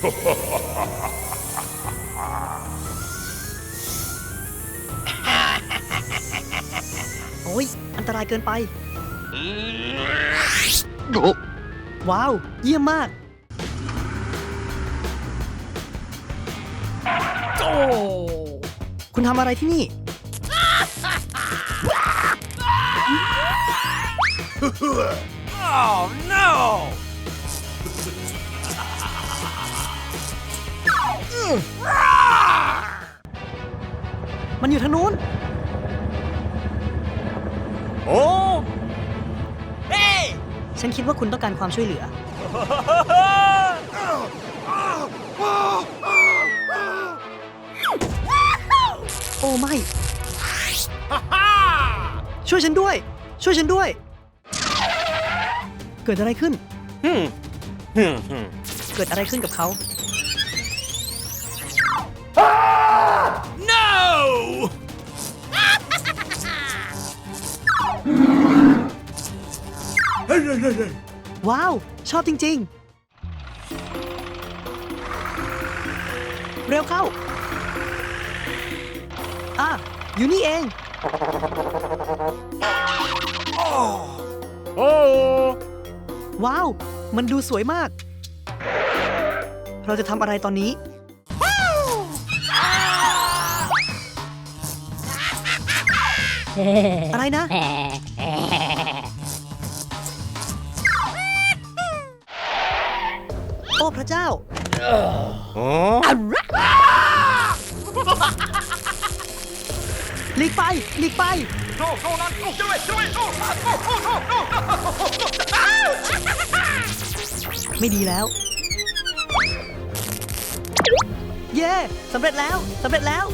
โอ้ย อันตรายเกินไป ว้าว เยี่ยมมาก โอ้คุณทำอะไรที่นี่ Oh no! มันอยู่ทางนู้น โอ้ เฮ้ยฉันคิดว่าคุณต้องการความช่วยเหลือ โอ้ไม่ ช่วยฉันด้วย ช่วยฉันด้วย เกิดอะไรขึ้นฮึมฮึมฮึมเกิดอะไรขึ้นกับเขา ว้าว ชอบจริง ๆ เร็วเข้า อะ อยู่นี่เอง โอ้ว้าว มันดูสวยมาก เราจะทำอะไรตอนนี้ อะไรนะ พระเจ้าโอ้หลีกไปหลีกไป go go not go do it do it go go go go go ไม่ดีแล้ว เย้สำเร็จแล้วสำเร็จแล้ว